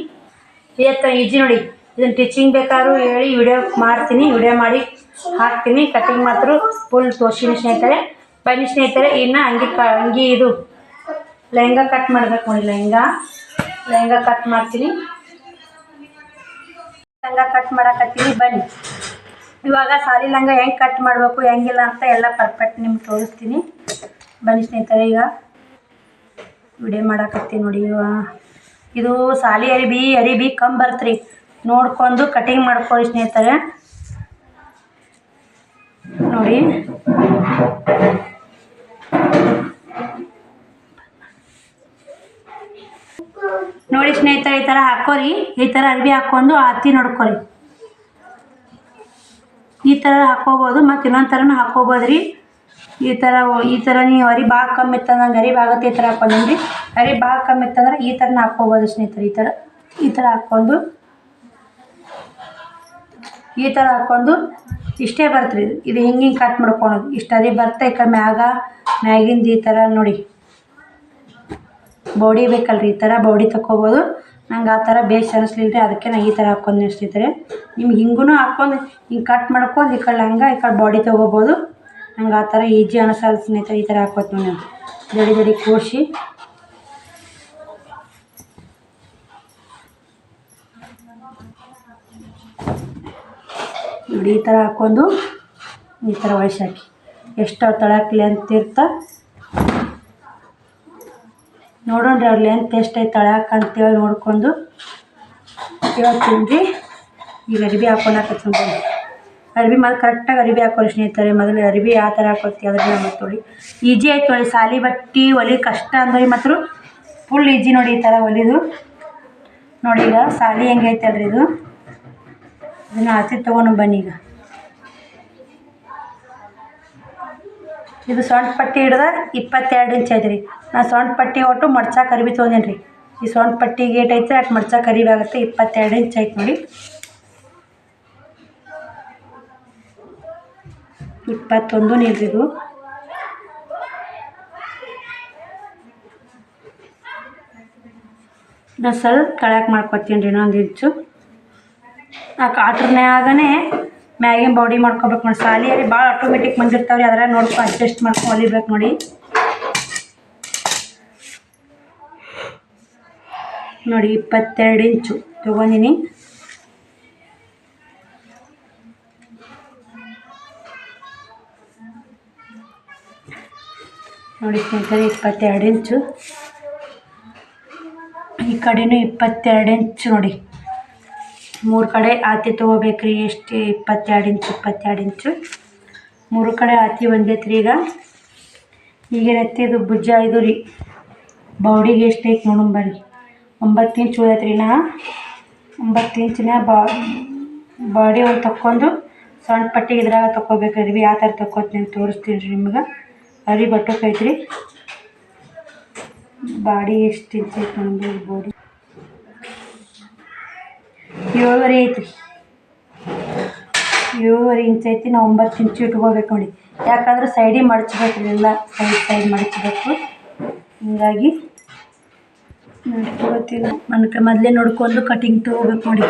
ಇವತ್ತು ಈಜಿ ನೋಡಿ. ಇದನ್ನು ಟೀಚಿಂಗ್ ಬೇಕಾದ್ರೂ ಹೇಳಿ ವಿಡಿಯೋ ಮಾಡ್ತೀನಿ ವಿಡಿಯೋ ಮಾಡಿ ಹಾಕ್ತೀನಿ. ಕಟಿಂಗ್ ಮಾತ್ರ ಫುಲ್ ತೋರ್ಸಿನಿ ಸ್ನೇಹಿತರೆ. ಬನ್ನಿ ಸ್ನೇಹಿತರೆ, ಇನ್ನು ಅಂಗಿ ಅಂಗಿ ಇದು ಲೆಹಂಗ ಕಟ್ ಮಾಡ್ಬೇಕು ನೋಡಿ, ಲೆಹಂಗಾ. ಲೆಹಂಗ ಕಟ್ ಮಾಡ್ತೀನಿ. ಲೆಹಂಗಾ ಕಟ್ ಮಾಡಕತ್ತೀನಿ, ಬನ್ನಿ. ಇವಾಗ ಸಾರಿ ಲಂಗ ಹೆಂಗೆ ಕಟ್ ಮಾಡಬೇಕು, ಹೆಂಗಿಲ್ಲ ಅಂತ ಎಲ್ಲ ಪರ್ಫೆಕ್ಟ್ ನಿಮ್ಗೆ ತೋರಿಸ್ತೀನಿ. ಬನ್ನಿ ಸ್ನೇಹಿತರೆ, ಈಗ ವಿಡಿಯೋ ಮಾಡಕತ್ತೀನಿ ನೋಡಿ ಇದು ಸಾಲಿ ಅರಿಬಿ ಅರಿಬಿ ಕಮ್ ಬರ್ತ್ರಿ ನೋಡ್ಕೊಂಡು ಕಟಿಂಗ್ ಮಾಡ್ಕೊಳ್ಳಿ ಸ್ನೇಹಿತರೆ. ನೋಡಿ. ನೋಡಿ ಸ್ನೇಹಿತರೆ, ಈ ಥರ ಹಾಕೋರಿ. ಈ ಥರ ಅರ್ಬಿ ಹಾಕ್ಕೊಂಡು ಹತ್ತಿ ನೋಡ್ಕೊರಿ. ಈ ಥರ ಹಾಕ್ಕೋಬೋದು ಮತ್ತು ಇನ್ನೊಂದು ಥರನೂ ಹಾಕ್ಕೋಬೋದು ರೀ ಈ ಥರ ಈ ಥರ ನೀವು ಅರಿ ಭಾಳ ಕಮ್ಮಿ ಇತ್ತಂದಂಗೆ ಅರಿ ಭಾಗತ್ತೆ ಈ ಥರ ಹಾಕ್ಕೊಂಡ್ರಿ ಅರಿ ಭಾಳ ಕಮ್ಮಿ ಇತ್ತಂದ್ರೆ ಈ ಥರನ ಹಾಕ್ಕೋಬೋದು ಸ್ನೇಹಿತರೆ, ಈ ಥರ ಈ ಥರ ಹಾಕ್ಕೊಂಡು ಈ ಥರ ಹಾಕ್ಕೊಂಡು ಇಷ್ಟೇ ಬರ್ತ್ರಿ ಇದು ಹಿಂಗೆ ಹಿಂಗೆ ಕಟ್ ಮಾಡ್ಕೊಳೋದು. ಇಷ್ಟು ಅರಿ ಬರ್ತಾ ಕಡೆ ಮ್ಯಾಗ ಮ್ಯಾಗಿಂದ ಈ ಥರ ನೋಡಿ. ಬೌಡಿ ಬೇಕಲ್ರಿ ಈ ಥರ ಬಾಡಿ ತಗೋಬೋದು ನಂಗೆ ಆ ಥರ ಬೇಸ್ ಅನಿಸ್ಲಿಲ್ಲ ರೀ ಅದಕ್ಕೆ ನಾನು ಈ ಥರ ಹಾಕ್ಕೊಂಡು ಸ್ನೇಹಿತರೆ ನಿಮ್ಗೆ ಹಿಂಗೂ ಹಾಕ್ಕೊಂಡು ಹಿಂಗೆ ಕಟ್ ಮಾಡ್ಕೊಂಡು, ಈ ಕಡೆ ಹಂಗೆ, ಈ ಕಡೆ ಬಾಡಿ ತೊಗೋಬೋದು. ನಂಗೆ ಆ ಥರ ಈಜಿ ಅನಿಸಲ್ಲ ಸ್ನೇಹಿತರೆ, ಈ ಥರ ಹಾಕೋತೀನಿ ನಾನು ದಡಿ ದಡಿ ಕೂಡಿಸಿ ನೋಡಿ, ಈ ಥರ ಹಾಕ್ಕೊಂಡು ಈ ಥರ ವಯಸ್ಸಾಕಿ ಎಷ್ಟು ತಳಕ್ಲಿ ಅಂತ ಇರ್ತಾ ನೋಡೋಣ ರೀ ಏನು ಟೇಸ್ಟ್ ಅಂತೇಳಿ ನೋಡ್ಕೊಂಡು ಹೇಳ್ತೀನಿ ರೀ ಈಗ ಅರಿಬಿ ಹಾಕೊಳಕತ್ತೀನಿ ಅರಿಬಿ ಮೊದಲು ಕರೆಕ್ಟಾಗಿ ಅರಿಬಿ ಹಾಕೊಳ್ಳಿ ಸ್ನೇಹಿತರೆ. ಮೊದಲು ಅರಿಬಿ ಯಾವ ಥರ ಹಾಕೋತಿ ಅದ್ರ ಮತ್ತೆ ನೋಡಿ. ಈಜಿ ಆಯ್ತು ನೋಡಿ. ಸಾಲಿ ಬಟ್ಟೆ, ಒಲಿ ಕಷ್ಟ ಅಂದ್ರೆ ಮಾತ್ರ. ಫುಲ್ ಈಜಿ ನೋಡಿ ಈ ಥರ ಒಲಿದು. ನೋಡಿ ಈಗ ಸಾಲಿ ಹೆಂಗೈತೆ ಅಲ್ರಿ ಇದು. ಇದನ್ನು ಆಚೆ ತೊಗೊಂಡು ಬನ್ನಿ ಈಗ. ಇದು ಸೊಂಟ ಪಟ್ಟಿ ಹಿಡ್ದ ಇಪ್ಪತ್ತೆರಡು ಇಂಚ್ ರೀ ನಾ ಸೊಂಟ ಪಟ್ಟಿ ಒಟ್ಟು ಮಡ್ಚಾಕ ಕರಿಬಿ ತೊಗೊಂಡೇನಿ ರೀ ಈ ಸೊಂಟ ಪಟ್ಟಿಗೆ ಏಟೈತೆ ಐತೆ ಅಷ್ಟು ಮಡ್ಚಾಕ ಅರಿವಿ ಆಗುತ್ತೆ, ಇಪ್ಪತ್ತೆರಡು ಇಂಚ್ ಐತೆ ನೋಡಿ. ಇಪ್ಪತ್ತೊಂದು ನಿಲ್ರಿದು ನಾ ಸ್ವಲ್ಪ ತಳಕ್ಕೆ ಮಾಡ್ಕೊತೀನಿ ರೀ ಇನ್ನೊಂದು ಇಂಚು ಆ ಕಾಟ್ರನ್ಯಾಗನೇ ಮ್ಯಾಗಿನ ಬಾಡಿ ಮಾಡ್ಕೋಬೇಕು ನೋಡಿ. ಸಾಲಿಯಲ್ಲಿ ಭಾಳ ಆಟೋಮೆಟಿಕ್ ಬಂದಿರ್ತಾವ್ರಿ. ಅದರ ನೋಡ್ಕೊ ಅಡ್ಜಸ್ಟ್ ಮಾಡ್ಕೊಂಡು ಹೊಲಿಬೇಕು ನೋಡಿ. ನೋಡಿ, ಇಪ್ಪತ್ತೆರಡು ಇಂಚು ತೊಗೊಂಡಿನಿ. ನೋಡಿ ಸ್ನೇಹಿತರೆ, ಇಪ್ಪತ್ತೆರಡು ಇಂಚು. ಈ ಕಡೆನೂ ಇಪ್ಪತ್ತೆರಡು ಇಂಚು ನೋಡಿ. ಮೂರು ಕಡೆ ಆತಿ ತೊಗೋಬೇಕ್ರಿ. ಎಷ್ಟು? ಇಪ್ಪತ್ತೆರಡು ಇಂಚು ಇಪ್ಪತ್ತೆರಡು ಇಂಚು. ಮೂರು ಕಡೆ ಆತಿ ಒಂದೈತ್ರಿ ಈಗ. ಈಗೇನೈತಿ ಇದು ಭುಜ ಇದು ರೀ. ಬಾಡಿಗೆ ಎಷ್ಟು ಐತೆ ನೋಡೋಣ ಬರ್ರಿ. ಒಂಬತ್ತು ಇಂಚ್ ಉಳಿಯತ್ರಿ ನಾ. ಒಂಬತ್ತು ಇಂಚಿನ ಬಾಡಿ ಒಂದು ತಕೊಂಡು ಸಣ್ಣ ಪಟ್ಟಿಗೆ ಇದ್ರಾಗ ತಗೋಬೇಕು ಅರಿವಿ ಯಾವ ಥರ ತಗೋತೀನಿ ತೋರಿಸ್ತೀನಿ ರೀ ನಿಮ್ಗೆ. ಅರಿ ಬಟ್ಟೋಕೈತ್ರಿ ಬಾಡಿ ಎಷ್ಟು ಇಂಚ್ ಐತೆ ನೋಡೋಣ ಬಾಡಿ. ಏಳುವರೆ ಐತಿ ಏಳುವರೆ ಇಂಚ್ ಐತಿ, ನಾವು ಒಂಬತ್ತು ಇಂಚು ಇಟ್ಕೋಬೇಕು ನೋಡಿ. ಯಾಕಂದ್ರೆ ಸೈಡಿಗೆ ಮಡಚ್ಬೇಕು ಎಲ್ಲ ಸೈಡ್ ಸೈಡ್ ಮಡಚ್ಬೇಕು. ಹಿಂಗಾಗಿ ನೋಡ್ಕೊಳ್ತೀನಿ ಮನ್ಕ ಮೊದಲೇ ನೋಡ್ಕೊಂಡು ಕಟಿಂಗ್ ತೊಗೋಬೇಕು ನೋಡಿ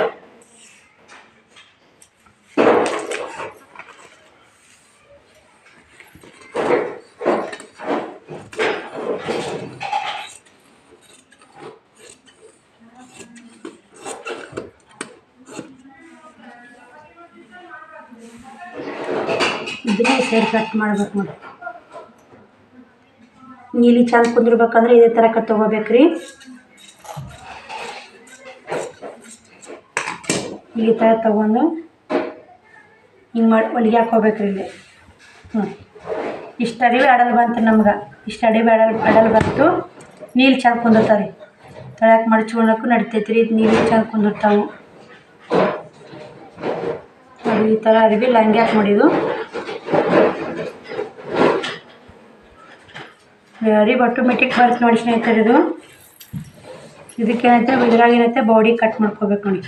ಇದನ್ನೇ ಸೈಡ್ ಕಟ್ ಮಾಡ್ಬೇಕು ನೋಡಿ. ನೀಲಿ ಚಂದ ಕುಂದಿರ್ಬೇಕಂದ್ರೆ ಇದೇ ಥರ ಕಟ್ ತೊಗೋಬೇಕ್ರಿ. ಈ ಥರ ತೊಗೊಂಡು ಹಿಂಗೆ ಮಾಡಿ ಹೊಲಿಗೆ ಹಾಕೋಬೇಕ್ರಿ ಇಲ್ಲಿ. ಹ್ಞೂ ಇಷ್ಟು ಅಡಿ ಅಡಲ್ ಬಂತು ನಮ್ಗೆ. ಇಷ್ಟು ಅಡಿ ಬೇಡಲ್ ಅಡಲ್ ಬಂತು. ನೀಲಿ ಚೆಂದ ಕುಂದಿರ್ತಾರೆ ತಳಕ್ಕೆ ಮಡ್ಚ್ಕೊಳಕ್ಕೂ ನಡಿತೈತೆ ರೀ ನೀರು ಚೆಂದ ಕುಂದಿರ್ತಾವೆ. ಅದು ಈ ಥರ ಅರಿವಿ ಲಂಗೆ ಹಾಕಿ ಮಾಡಿದ್ದು. ಅರಿವು ಆಟೋಮೆಟಿಕ್ ಬರುತ್ತೆ ನೋಡಿ ಸ್ನೇಹಿತರೆ ಇದು. ಇದಕ್ಕೇನೈತೆ ಇದ್ರಾಗ ಏನೈತೆ? ಬಾಡಿ ಕಟ್ ಮಾಡ್ಕೋಬೇಕು ನೋಡಿ.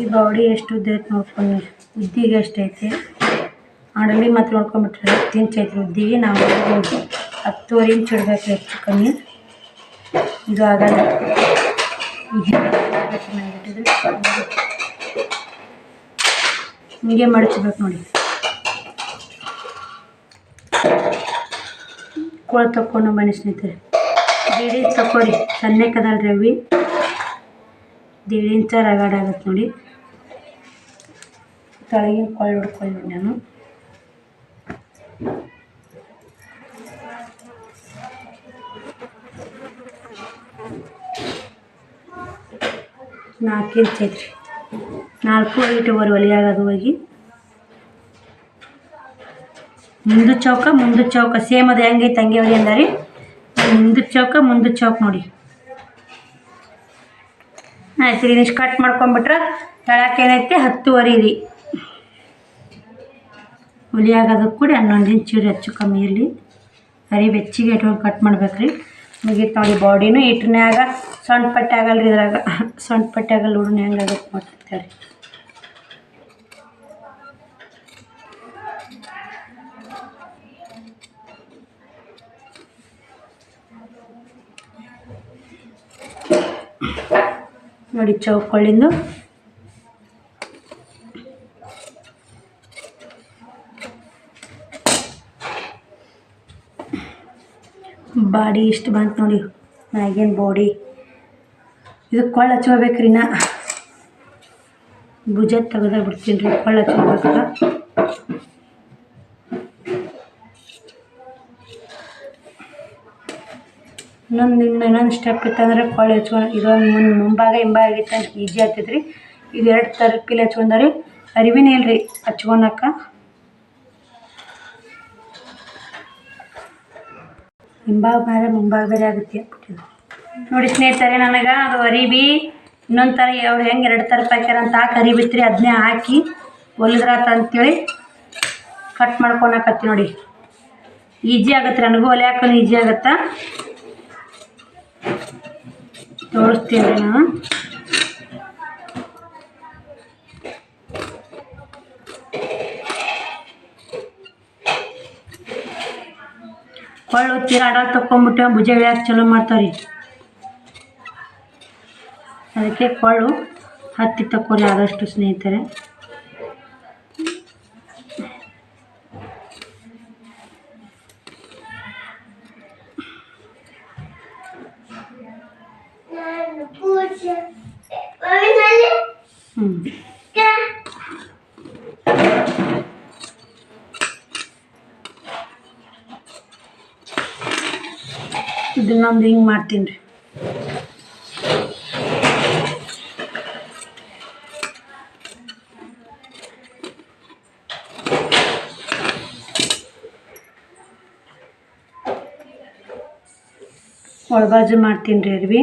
ಈ ಬಾಡಿ ಎಷ್ಟು ಉದ್ದ ಐತೆ ನೋಡ್ಕೊಂಡು. ಉದ್ದಿಗೆ ಎಷ್ಟೈತೆ ಅಡವಿ ಮತ್ತೆ ನೋಡ್ಕೊಂಬಿಟ್ರೆ ಹತ್ತು ಇಂಚ್ ಐತೆ. ಉದ್ದಿಗೆ ನಾವು ಹೋಗಿ ಹತ್ತುವರೆ ಇಂಚ್ ಇಡಬೇಕು ಹೆಚ್ಚು ಕಮ್ಮಿ. ಇದು ಆಗಲ್ಲ ಹಿಂಗೆ ಮಡಚಬೇಕು ನೋಡಿ. ಕೊಳ ತಕ್ಕೊಂಡು ಮನೆ ಸ್ನೇಹಿತರೆ. ದೇಡಿ ತಕೋರಿ ಸಣ್ಣಕ್ಕದಲ್ಲ ರವಿ. ದೇಡಿ ಇಂಚ ರಗಡ್ ಆಗತ್ತೆ ನೋಡಿ. ತಳಗಿನ ಕೊಳ್ಳಿ ಹೊಡ್ಕೊಳ್ಳಿ ನಾನು. ನಾಲ್ಕು ಇಂಚ್ ಐತ್ರಿ. ನಾಲ್ಕು ಐಟುವರೆ ಒಲಿಯಾಗದು ಹೋಗಿ. ಮುಂದು ಚೌಕ ಮುಂದು ಚೌಕ. ಸೇಮ್ ಅದು ಹೆಂಗೈತೆ ಹಂಗೆ ಹೊಲಿ ಅಂದಾರಿ. ಮುಂದು ಚೌಕ ಮುಂದು ಚೌಕ ನೋಡಿ. ಆಯ್ತು ರೀ ಇಷ್ಟು ಕಟ್ ಮಾಡ್ಕೊಂಬಿಟ್ರೆ ತಳಕ್ಕೆ ಏನೈತೆ? ಹತ್ತುವರೆ ರೀ. ಹುಲಿಯಾಗೋದಕ್ಕೆ ಕೂಡ ಹನ್ನೊಂದು ಇಂಚು ರೀ, ಹೆಚ್ಚು ಕಮ್ಮಿ ಇರಲಿ. ಅರಿ ಬೆಚ್ಚಿಗೆ ಇಟ್ಕೊಂಡು ಕಟ್ ಮಾಡ್ಬೇಕು ರೀ. ಮುಗೀತು ನೋಡಿ ಬಾಡಿನೂ ಇಟ್ನ್ಯಾಗ ಸಣ್ಣ ಪಟ್ಟೆ ಆಗಲ್ಲ ರೀ ಇದ್ರಾಗ. ಸಣ್ಣ ಪಟ್ಟೆ ಆಗಲ್ಲ ಹುಡುನ ಹೆಂಗಾಗುತ್ತೆ ಮಾಡ್ತಿರ್ತಾರೆ ನೋಡಿ ಚೌಕೊಳ್ಳಿಂದು ಬಾಡಿ ಇಷ್ಟು ಬಂತು ನೋಡಿ. ಮ್ಯಾಗಿನ ಬಾಡಿ. ಇದು ಕೊಳ್ಳ ಹಚ್ಕೋಬೇಕ್ರಿ ನಾ. ಭುಜ ತೆಗೆದ ಬಿಡ್ತೀನಿ ರೀ ಕೊಳ್ಳ ಹಚ್ಕೋಬೇಕಲ್ಲ ಇನ್ನೊಂದು ಇನ್ನು ಇನ್ನೊಂದು ಸ್ಟೆಪ್ ಇತ್ತಂದ್ರೆ ಕೊಳೆ ಹಚ್ಕೊಂಡು ಇದೊಂದು ಮುಂದೆ ಮುಂಭಾಗ ಹಿಂಭಾಗ ಆಗಿತ್ತು ಈಜಿ ರೀ ಇದು ಎರಡು ತರಪಿಲಿ ಹಚ್ಕೊಂಡಾರಿ. ಅರಿವಿನ ಇಲ್ರಿ ಹಚ್ಕೊಳಕ ಹಿಂಭಾಗ ಬೇರೆ ಮುಂಭಾಗ ಬೇರೆ ಆಗುತ್ತೆ ನೋಡಿ ಸ್ನೇಹಿತರೆ, ನನಗೆ ಅದು ಅರಿವಿ, ಇನ್ನೊಂದು ಥರ ಅವ್ರು ಹೆಂಗೆ ಎರಡು ಥರ ಹಾಕ್ಯಾರ ಅಂತ ಹಾಕಿ ಅರಿಬಿತ್ರಿ ಅದನ್ನೇ ಹಾಕಿ ಹೊಲಿದ್ರಾತ ಅಂತೇಳಿ ಕಟ್ ಮಾಡ್ಕೊಳಕತ್ತಿ ನೋಡಿ. ಈಜಿ ಆಗತ್ತೆ ನನಗೂ ಹಾಕೋದು ಈಜಿ ಆಗತ್ತಾ? ತೋರಿಸ್ತೀನಿ ನಾವು ತೀರ ಅಡ ತಕೊಂಬಿಟ್ಟು ಭುಜ ಇಳಿಯಕ್ಕೆ ಚಲೋ ಮಾಡ್ತಾವ್ರಿ. ಅದಕ್ಕೆ ಕೊಳ್ಳು ಹತ್ತಿ ತಕ್ಕೋರಿ ಆದಷ್ಟು ಸ್ನೇಹಿತರೆ ಹ್ಞೂ ಇದನ್ನೊಂದು ಹಿಂಗೆ ಮಾಡ್ತೀನಿ ರೀ. ಒಳಬಾಜು ಮಾಡ್ತೀನಿ ರೀ ಅರ್ವಿ.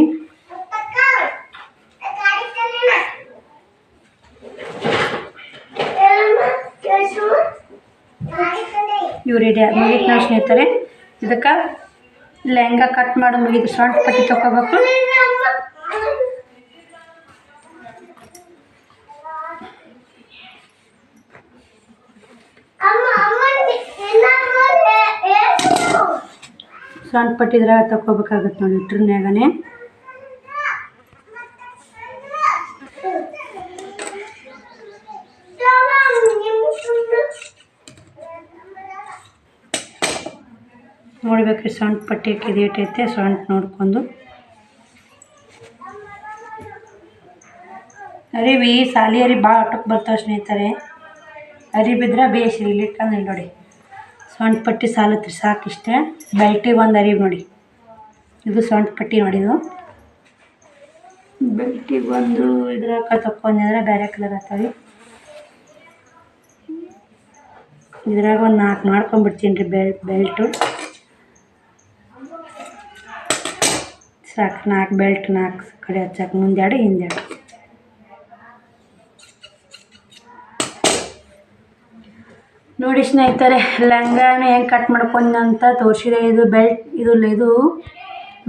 ರೆಡಿ ಮುಗಿತು ನಾವು ಸ್ನೇಹಿತರೆ. ಇದಕ್ಕೆ ಲೆಹಂಗಾ ಕಟ್ ಮಾಡಿ, ಮುಗಿದು ಶಾರ್ಟ್ ಪಟ್ಟಿ ತಗೋಬೇಕು ಶಾರ್ಟ್ ಪಟ್ಟಿ ಇದ್ರಾಗ ತಗೋಬೇಕಾಗತ್ತೆ ನೋಡಿ ಇಟ್ರನ್ಯಾಗನೆ ಸೊಂಟ ಪಟ್ಟಿ ಕಿದೇಟೈತೆ ಸೊಂಟ ನೋಡ್ಕೊಂಡು. ಅರಿವಿ ಸಾಲಿ ಅರಿ ಭಾಳ ಆಟಕ್ಕೆ ಬರ್ತಾವೆ ಸ್ನೇಹಿತರೆ. ಅರಿ ಬಿದ್ರೆ ಬೇಸ್ ಇರ್ಲಿಕ್ಕಂದ್ರೆ ನೋಡಿ. ಸೊಂಟ ಪಟ್ಟಿ ಸಾಲತ್ರಿ ಸಾಕಿಷ್ಟೇ. ಬೆಲ್ಟಿಗೆ ಒಂದು ಅರಿವಿ ನೋಡಿ. ಇದು ಸೊಂಟ ಪಟ್ಟಿ ನೋಡಿದು ಬೆಲ್ಟಿಗೆ ಒಂದು ಇದ್ರಾಗ ತಕ್ಕೊಂಡಿದ್ರೆ ಬೇರೆ ಕಲರ್ ಆಗ್ತಾವೆ ಇದ್ರಾಗ ಒಂದು ನಾಲ್ಕು ಮಾಡ್ಕೊಂಡ್ಬಿಡ್ತೀನಿ ರೀ ಬೆಲ್ ಬೆಲ್ಟು. ಸಾಕು ನಾಲ್ಕು ಬೆಲ್ಟ್ ನಾಲ್ಕು ಕಡೆ ಹಚ್ಚಾಕ ಮುಂದೆರಡು ಹಿಂದೆರಡು ನೋಡಿ ಸ್ನೇಹಿತರೆ ಲಂಗಾನ ಹೆಂಗೆ ಕಟ್ ಮಾಡ್ಕೊಂಡು ಅಂತ ತೋರಿಸಿದೆ. ಇದು ಬೆಲ್ಟ್, ಇದು ಇದು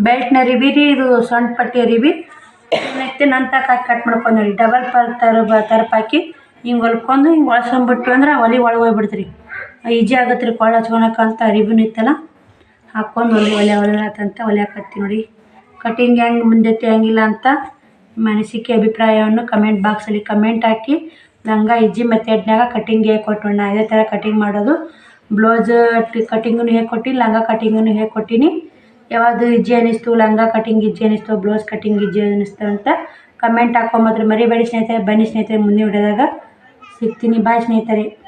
ಬೆಲ್ಟ್ನ ರಿಬಿ ರೀ ಇದು ಸಣ್ಣ ಪಟ್ಟಿ ರಿಬಿ ಮತ್ತೆ ಹಾಕಿ ಕಟ್ ಮಾಡ್ಕೊಂಡು ನೋಡಿ. ಡಬಲ್ ಪಲ್ ತರ ತರಪ್ ಹಾಕಿ ಹಿಂಗೆ ಹೊಲ್ಕೊಂಡು ಹಿಂಗೆ ಒಳ್ಸ್ಕೊಂಬಿಟ್ಟು ಅಂದ್ರೆ ಒಲಿ ಒಳಗೆ ಹೋಗ್ಬಿಡ್ತ್ರಿ. ಈಜಿ ಆಗುತ್ತೆ ರೀ ಕೊಳ ಹಚ್ಕೊಳಕಂತ ಅರಿವಿನೂ ಇತ್ತಲ್ಲ? ಹಾಕ್ಕೊಂಡು ಒಲೆ ಒಲೆ ಒಲೆ ಆತಂತ ಒಲೆ ಹಾಕತ್ತಿ ನೋಡಿ. ಕಟಿಂಗ್ ಹೆಂಗೆ ಮುಂದೆ ಹೆಂಗಿಲ್ಲ ಅಂತ ಮನಸ್ಸಿಗೆ ಅಭಿಪ್ರಾಯವನ್ನು ಕಮೆಂಟ್ ಬಾಕ್ಸಲ್ಲಿ ಕಮೆಂಟ್ ಹಾಕಿ. ಲಂಗ ಇಜ್ಜಿ ಮೆಥಡ್ನಾಗ ಕಟಿಂಗ್ ಹೇಗೆ ಕೊಟ್ಟೋಣ? ಇದೇ ಥರ ಕಟಿಂಗ್ ಮಾಡೋದು. ಬ್ಲೌಸ್ ಕಟಿಂಗು ಹೇಗೆ ಕೊಟ್ಟಿನಿ ಲಂಗ ಕಟಿಂಗು ಹೇಗೆ ಕೊಟ್ಟಿನಿ? ಯಾವುದು ಇಜ್ಜಿ ಅನ್ನಿಸ್ತು? ಲಂಗ ಕಟಿಂಗ್ ಇಜ್ಜಿ ಅನ್ನಿಸ್ತು? ಬ್ಲೌಸ್ ಕಟಿಂಗ್ ಇಜ್ಜಿ ಅನ್ನಿಸ್ತು ಅಂತ ಕಮೆಂಟ್ ಹಾಕೊಂಬತ್ರ ಮರಿಬೇಡಿ ಸ್ನೇಹಿತರೆ. ಬನ್ನಿ ಸ್ನೇಹಿತರೆ ಮುಂದಿನ ವಿಡಿಯೋದಾಗ. ಸಿಗ್ತೀನಿ. ಬಾಯ್ ಸ್ನೇಹಿತರೆ.